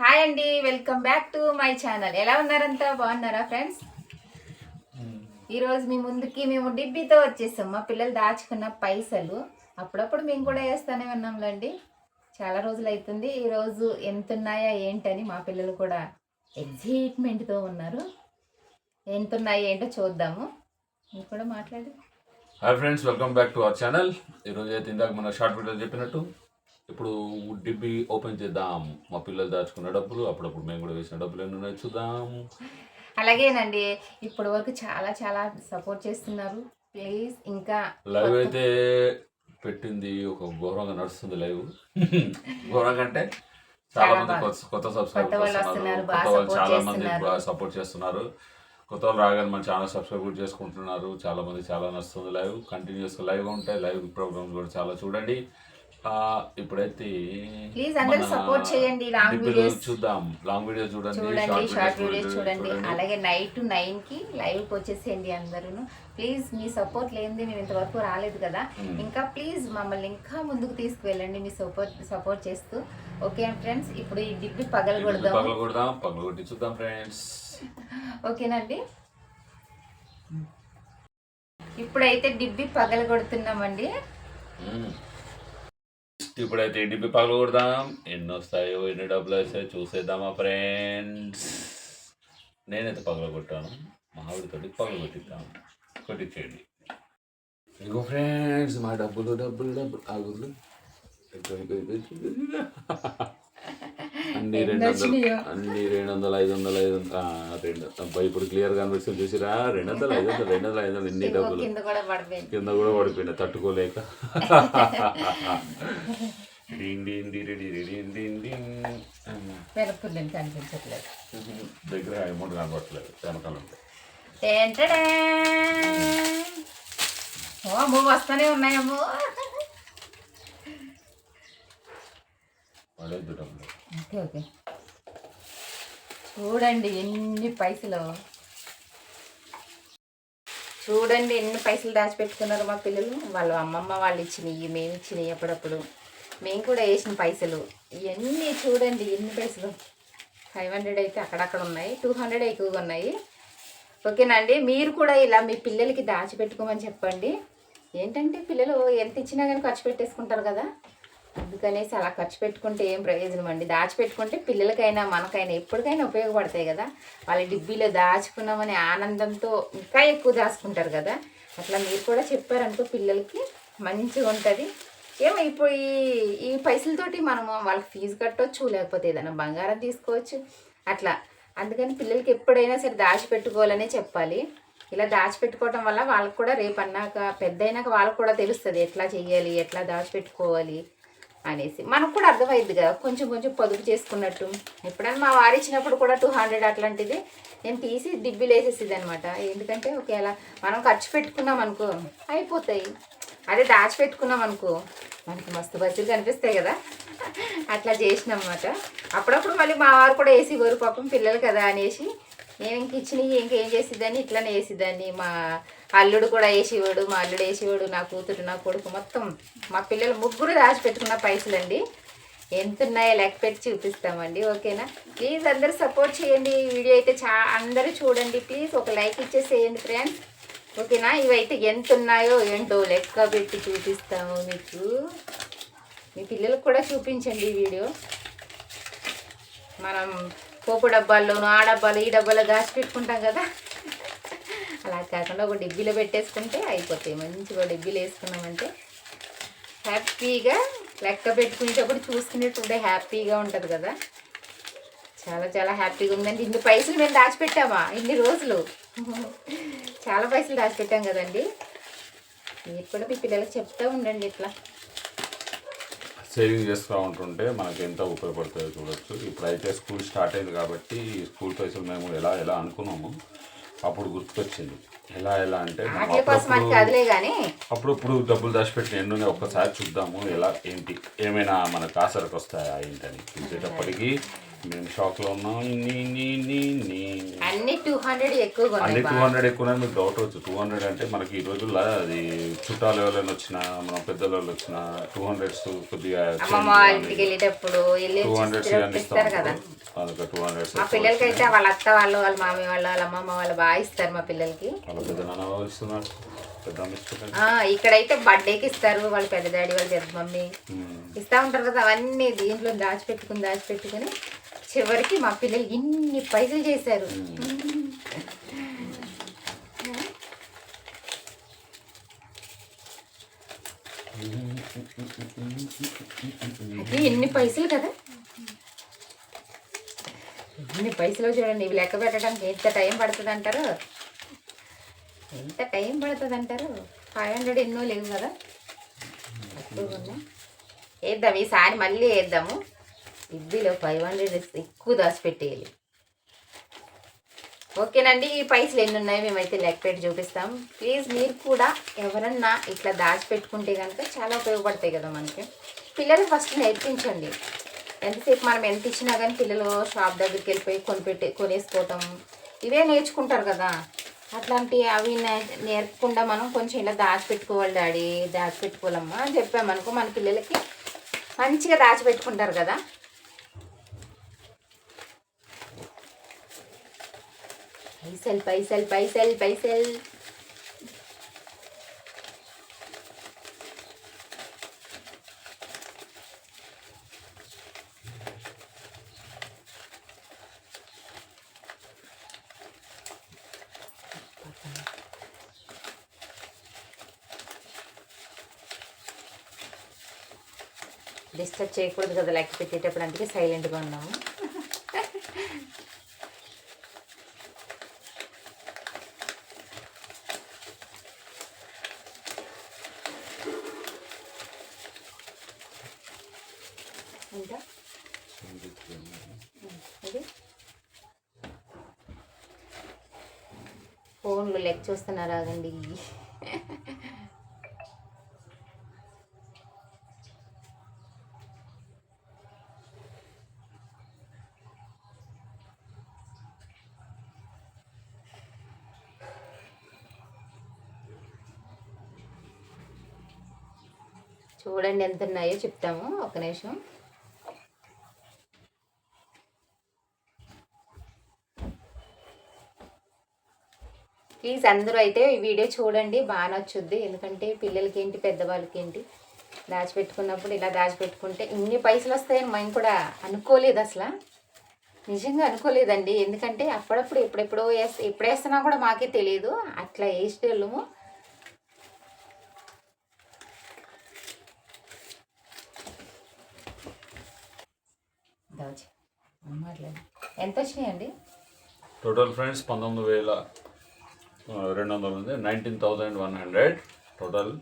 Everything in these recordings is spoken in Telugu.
హాయ్ అండి welcome back to my channel. ఎలా ఉన్నారంతా? బాగున్నారా ఫ్రెండ్స్? ఈరోజు మీ ముందుకి మేము డిబ్బీతో వచ్చేసాం. మా పిల్లలు దాచుకున్న పైసలు అప్పుడప్పుడు మేము కూడా వేస్తానే ఉన్నాంలేండి. చాలా రోజులు అవుతుంది ఈరోజు ఎంత ఉన్నాయా ఏంటని మా పిల్లలు కూడా ఎగ్జైట్మెంట్తో ఉన్నారు. ఎంత ఉన్నాయి ఏంటో చూద్దాము. మీరు కూడా మాట్లాడి. Hi friends welcome back to our channel. ఈరోజు అయితే ఇందాక మన షార్ట్ వీడియో చెప్పినట్టు ఇప్పుడు డిబ్బి ఓపెన్ చేద్దాం. మా పిల్లలు దాచుకున్న డబ్బులు అప్పుడప్పుడు మేము కూడా వేసిన డబ్బులు ఎన్ని ఉన్నాయో చూద్దాం అలాగేనండి. ఇప్పటి వరకు చాలా చాలా సపోర్ట్ చేస్తున్నారు. ప్లీజ్ ఇంకా లైవ్ అయితే పెట్టింది ఒక ఘోరంగా నడుస్తుంది లైవ్. ఘోరంగా అంటే చాలా మంది. కొత్త support చాలా మంది సపోర్ట్ చేస్తున్నారు. కొత్త వాళ్ళు రాగానే మన ఛానల్ సబ్స్క్రైబ్ కూడా చేసుకుంటున్నారు. చాలా మంది చాలా నడుస్తుంది లైవ్. కంటిన్యూస్ లైవ్ ఉంటాయి లైవ్ ప్రోగ్రామ్స్ కూడా చాలా చూడండి. ఇప్పుడైతే ప్లీజ్ అందరూ సపోర్ట్ చేయండి లాంగ్ వీడియోస్ చూద్దాం. లాంగ్ వీడియో చూడండి చూడండి షార్ట్ వీడియోస్ చూడండి. అలాగే నైట్ నైన్కి లైవ్కి వచ్చేసేయండి అందరూ ప్లీజ్ మీ సపోర్ట్ లేనిది మేము ఇంతవరకు రాలేదు కదా. Hmm. ఇంకా ప్లీజ్ మమ్మల్ని ఇంకా ముందుకు తీసుకువెళ్ళండి మీ సపోర్ట్ సపోర్ట్ చేస్తూ. ఓకే ఫ్రెండ్స్ ఇప్పుడు ఈ డిబ్బి పగలు డిబ్బిలు కొడదాము. పగలు కొడదాం పగలు కొట్టి చూద్దాం ఫ్రెండ్స్ ఓకేనండి. ఇప్పుడైతే డిబ్బి పగలు కొడుతున్నామండి. ఇప్పుడైతే డిబ్బి పగలు కొడదాం ఎన్ని వస్తాయో ఎన్ని డబ్బులు వస్తాయో చూసేద్దామా ఫ్రెండ్స్. నేనైతే పగల కొట్టాను. మా పగలు కొట్టిద్దాం. కొట్టించేయండి ఇంకో ఫ్రెండ్స్ మా డబ్బులు డబ్బులు డబ్బులు. ఆగులు అన్ని రెండు వందలు? అన్ని రెండు వందలు ఐదు వందలు ఐదు వందలు రెండు అబ్బా ఇప్పుడు క్లియర్ కనిపిస్తుంది చూసిరా? రెండు వందలు ఐదు వందలు రెండు వందలు ఐదు వందలు ఎన్ని డబ్బులు కింద కూడా పడిపోయింది పడిపోయినా తట్టుకోలేక దగ్గర అమౌంట్ కనపడట్లేదు వెనకాల ఉంటాయి వస్తానే ఉన్నాయమ్మో పడేద్దు డబ్బులు ఓకే ఓకే. చూడండి ఎన్ని పైసలు. చూడండి ఎన్ని పైసలు దాచిపెట్టుకున్నారు మా పిల్లలు. వాళ్ళ అమ్మమ్మ వాళ్ళు ఇచ్చినవి మేము ఇచ్చినవి అప్పుడప్పుడు. మేము కూడా వేసిన పైసలు. ఇవన్నీ చూడండి ఎన్ని పైసలు. ఫైవ్ హండ్రెడ్ అయితే అక్కడక్కడ ఉన్నాయి. టూ హండ్రెడ్ ఎక్కువగా ఉన్నాయి. ఓకేనండి మీరు కూడా ఇలా మీ పిల్లలకి దాచిపెట్టుకోమని చెప్పండి. ఏంటంటే పిల్లలు ఎంత ఇచ్చినా కానీ ఖర్చు పెట్టేసుకుంటారు కదా. అందుకనేసి అలా ఖర్చు పెట్టుకుంటే ఏం ప్రయోజనం అండి? దాచిపెట్టుకుంటే పిల్లలకైనా మనకైనా ఎప్పటికైనా ఉపయోగపడతాయి కదా? వాళ్ళ డిబ్బీలో దాచుకున్నామనే ఆనందంతో ఇంకా ఎక్కువ దాచుకుంటారు కదా? అట్లా మీరు కూడా చెప్పారనుకో పిల్లలకి మంచిగా ఉంటుంది. ఏమో ఇప్పుడు ఈ ఈ పైసలతోటి మనము వాళ్ళకి ఫీజు కట్టవచ్చు లేకపోతే ఏదైనా బంగారం తీసుకోవచ్చు అట్లా. అందుకని పిల్లలకి ఎప్పుడైనా సరే దాచిపెట్టుకోవాలనే చెప్పాలి. ఇలా దాచిపెట్టుకోవటం వల్ల వాళ్ళకి కూడా రేపు అన్నాక పెద్ద అయినాక వాళ్ళకి కూడా తెలుస్తుంది ఎట్లా చెయ్యాలి ఎట్లా దాచిపెట్టుకోవాలి. అనేసి. మనకు కూడా అర్థమైంది కదా కొంచెం కొంచెం పొదుపు చేసుకున్నట్టు. ఎప్పుడైనా మా వారు ఇచ్చినప్పుడు కూడా టూ హండ్రెడ్ అట్లాంటిది. నేను తీసి డిబ్బీలు వేసేసేది అనమాట ఎందుకంటే ఒకవేళ మనం ఖర్చు పెట్టుకున్నాం అనుకో అయిపోతాయి. అదే దాచిపెట్టుకున్నాం అనుకో మనకి మస్తు బస్సులు కనిపిస్తాయి కదా. అట్లా చేసినమాట. అప్పుడప్పుడు మళ్ళీ మా వారు కూడా వేసేవారు పాపం పిల్లలు కదా అనేసి నేను ఇంక ఇచ్చినవి ఇంకేం చేసేదాన్ని? ఇట్లానే వేసేదాన్ని మా అల్లుడు కూడా వేసేవాడు మా అల్లుడు వేసేవాడు నా కూతురు నా కొడుకు మొత్తం మా పిల్లలు ముగ్గురు దాచిపెట్టుకున్న పైసలండి. ఎంత ఉన్నాయో లెక్క పెట్టి చూపిస్తామండి ఓకేనా? ప్లీజ్ అందరూ సపోర్ట్ చేయండి ఈ వీడియో అయితే చా అందరూ చూడండి ప్లీజ్ ఒక లైక్ ఇచ్చేసేయండి ఫ్రెండ్స్ ఓకేనా? ఇవైతే ఎంత ఉన్నాయో ఏంటో లెక్క పెట్టి చూపిస్తాము మీకు. మీ పిల్లలకు కూడా చూపించండి ఈ వీడియో. మనం పోపు డబ్బాల్లోనూ ఆ డబ్బాలు ఈ డబ్బాలో దాచి పెట్టుకుంటాం కదా? కాకుండా ఒక డిబ్బీలో పెట్టేసుకుంటే అయిపోతాయి. మంచిగా డిబ్బీలు వేసుకున్నామంటే హ్యాపీగా లెక్క పెట్టుకునేటప్పుడు చూసుకునేటప్పుడు హ్యాపీగా ఉంటుంది కదా. చాలా చాలా హ్యాపీగా ఉందండి. ఇన్ని పైసలు మేము దాచిపెట్టామా? ఇన్ని రోజులు. చాలా పైసలు దాచిపెట్టాం కదండి. మీరు కూడా మీ పిల్లలకు చెప్తా ఉండండి ఇట్లా. సేవింగ్ చేస్తూ ఉంటుంటే మనకి ఎంత ఉపయోగపడుతుందో చూడొచ్చు. ఇప్పుడైతే స్కూల్ స్టార్ట్ అయింది కాబట్టి స్కూల్ పైసలు మేము ఎలా ఎలా అనుకున్నాము అప్పుడు గుర్తుకొచ్చింది. ఎలా ఎలా అంటే అప్పుడప్పుడు డబ్బులు దాచిపెట్టిన ఎన్నున్నాయి ఒక్కసారి చూద్దాము ఎలా ఏంటి ఏమైనా మనకు ఆసరకు వస్తాయా ఏంటని చూసేటప్పటికి మేము ఉన్నాం. ఇన్ని ఇన్ని ఇన్ని ఇన్ని అన్ని టూ హండ్రెడ్ అన్ని ఉన్నాయి టూ. హండ్రెడ్ ఎక్కువ మీకు డౌట్ వచ్చు. టూ హండ్రెడ్ అంటే మనకి ఈ రోజుల్లో అది చుట్టాలు ఎవరైనా వచ్చినా మన పెద్దల వాళ్ళు వచ్చినా టూ హండ్రెడ్స్ కొద్దిగా వెళ్ళేటప్పుడు వెళ్ళి టూ హండ్రెడ్స్ ఇస్తారు కదా. మా పిల్లలకైతే వాళ్ళ అత్త వాళ్ళు వాళ్ళ మామయ్య వాళ్ళు వాళ్ళ అమ్మమ్మ వాళ్ళు బాగా ఇస్తారు మా పిల్లలకి. వాళ్ళ పెద్ద నాన్న వాళ్ళు ఇస్తున్నారు. పెద్ద అమ్మ ఇస్తున్నారు. ఆ, ఇక్కడైతే బర్త్డేకి ఇస్తారు. వాళ్ళ పెద్ద డాడీ వాళ్ళ పెద్ద మమ్మీ. ఇస్తా ఉంటారు కదా అవన్నీ దీంట్లో దాచిపెట్టుకుని దాచిపెట్టుకుని చివరికి మా పిల్లలు ఇన్ని పైసలు చేశారు. అది ఎన్ని పైసలు కదా? ఎన్ని పైసలు చూడండి ఇవి లెక్క పెట్టడానికి ఎంత టైం పడుతుంది అంటారు ఎంత టైం పడుతుంది అంటారు ఫైవ్ హండ్రెడ్ ఎన్నో లేవు కదా? ఉన్నాయి వేద్దాం ఈసారి మళ్ళీ వేద్దాము ఇడ్లీలో ఫైవ్ హండ్రెడ్ ఎక్కువ దాచిపెట్టేయాలి ఓకేనండి ఈ పైసలు ఎన్ని ఉన్నాయి మేమైతే లెక్క పెట్టి చూపిస్తాం. ప్లీజ్ మీరు కూడా ఎవరన్నా ఇట్లా దాచిపెట్టుకుంటే కనుక చాలా ఉపయోగపడతాయి కదా మనకి. పిల్లలు ఫస్ట్ నేర్పించండి. ఎంతసేపు మనం ఎంత ఇచ్చినా కానీ పిల్లలు షాప్ దగ్గరికి వెళ్ళిపోయి కొనిపెట్టి కొనేసుకోవటం. ఇవే నేర్చుకుంటారు కదా. అట్లాంటి అవి నేర్పకుండా మనం కొంచెం ఇలా దాచిపెట్టుకోవాలి డాడీ దాచిపెట్టుకోవాలమ్మా అని చెప్పామనుకో మన పిల్లలకి మంచిగా దాచిపెట్టుకుంటారు కదా. పైసలు పైసలు పైసలు పైసలు డిస్టర్బ్ చేయకూడదు కదా లెక్క పెట్టేటప్పుడు అందుకే సైలెంట్గా ఉన్నాము ఇంకా ఇది ఫోన్లు లెక్క చూస్తున్నారాగండి చూడండి ఎంత ఉన్నాయో చెప్తాము. ఒక నిమిషం. ప్లీజ్ అందరూ అయితే ఈ వీడియో చూడండి బాగా నచ్చుద్ది. ఎందుకంటే పిల్లలకి ఏంటి పెద్దవాళ్ళకి ఏంటి దాచిపెట్టుకున్నప్పుడు ఇలా దాచిపెట్టుకుంటే ఇన్ని పైసలు వస్తాయని మేము కూడా అనుకోలేదు అసలు. నిజంగా అనుకోలేదండి. ఎందుకంటే అప్పుడప్పుడు ఎప్పుడెప్పుడో ఎప్పుడు వేస్తున్నా కూడా మాకే తెలియదు. అట్లా వేసేటోళ్ళము. దాచి ఎంత వచ్చినాయండి? టోటల్ ఫ్రెండ్స్ పంతొమ్మిది వేల రెండు వందలు ఉంది nineteen thousand one hundred total.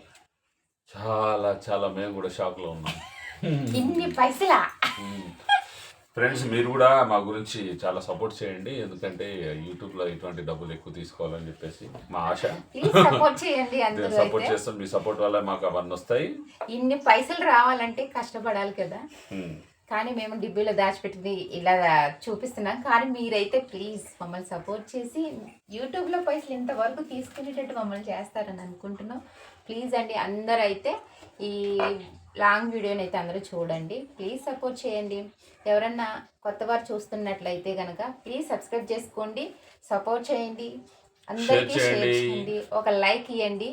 చాలా చాలా మేము కూడా షాక్లో ఉన్నాం. ఇన్ని పైసలా? ఫ్రెండ్స్ మీరు కూడా మా గురించి చాలా సపోర్ట్ చేయండి. ఎందుకంటే యూట్యూబ్లో ఇటువంటి డబ్బులు ఎక్కువ తీసుకోవాలని చెప్పేసి మా ఆశ. సపోర్ట్ చేయండి సపోర్ట్ చేస్తాం. మీ సపోర్ట్ వల్ల మాకు అవన్నీ వస్తాయి. ఇన్ని పైసలు రావాలంటే కష్టపడాలి కదా. కానీ మేము డిబ్బీలో దాచిపెట్టింది ఇలా చూపిస్తున్నాం. కానీ మీరైతే ప్లీజ్ మమ్మల్ని సపోర్ట్ చేసి యూట్యూబ్లో పైసలు ఇంతవరకు తీసుకునేటట్టు మమ్మల్ని చేస్తారని అనుకుంటున్నాం. ప్లీజ్ అండి అందరూ అయితే ఈ లాంగ్ వీడియోని అయితే అందరూ చూడండి. ప్లీజ్ సపోర్ట్ చేయండి. ఎవరన్నా కొత్త వారు చూస్తున్నట్లయితే కనుక ప్లీజ్ సబ్స్క్రైబ్ చేసుకోండి సపోర్ట్ చేయండి అందరికీ షేర్ చేయండి. చేయండి ఒక లైక్ ఇవ్వండి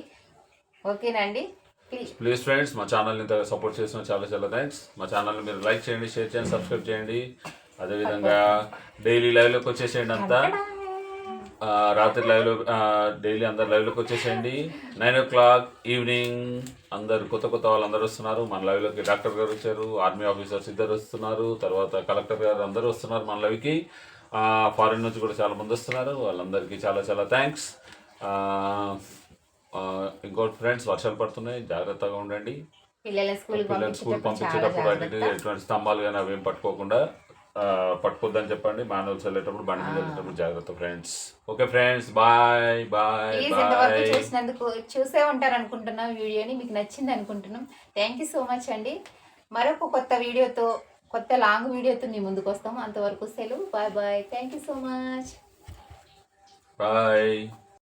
ఓకేనండి ప్లీజ్ ప్లీజ్ ఫ్రెండ్స్ మా ఛానల్ ఇంత సపోర్ట్ చేసిన చాలా చాలా థ్యాంక్స్ మా ఛానల్ మీరు లైక్ చేయండి షేర్ చేయండి సబ్స్క్రైబ్ చేయండి. అదేవిధంగా డైలీ లైవ్లోకి వచ్చేసేయండి అంతా. రాత్రి లైవ్లో డైలీ అందరు లైవ్లోకి వచ్చేసేయండి. నైన్ ఓ క్లాక్ ఈవినింగ్ అందరు కొత్త కొత్త వాళ్ళు అందరూ వస్తున్నారు. మన లైవ్లోకి డాక్టర్ గారు వచ్చారు ఆర్మీ ఆఫీసర్స్ ఇద్దరు వస్తున్నారు. తర్వాత కలెక్టర్ గారు అందరూ వస్తున్నారు మన లైవ్కి ఫారిన్ నుంచి కూడా చాలా మంది వస్తున్నారు. వాళ్ళందరికీ చాలా చాలా థ్యాంక్స్ ఇంకోటి ఫ్రెండ్స్ వర్షాలు పడుతున్నాయి. జాగ్రత్తగా ఉండండి. పిల్లల స్కూల్ పంపించేటప్పుడు ఎటువంటి స్తంభాలు కానీ అవేం పట్టుకోకుండా పట్టుకోద్దని చెప్పండి. మానవులు వెళ్ళేటప్పుడు బండి మీద వెళ్ళేటప్పుడు జాగ్రత్త friends okay friends bye bye please ఇంతవరకు బాయ్ చూసినందుకు చూసే ఉంటారు అనుకుంటున్నాం వీడియోని. మీకు నచ్చింది అనుకుంటున్నాం. థ్యాంక్ యూ సో మచ్ అండి. మరొక కొత్త వీడియోతో కొత్త లాంగ్ వీడియోతో మీ ముందుకు వస్తాం అంతవరకు సెలవు. Bye bye thank you so much bye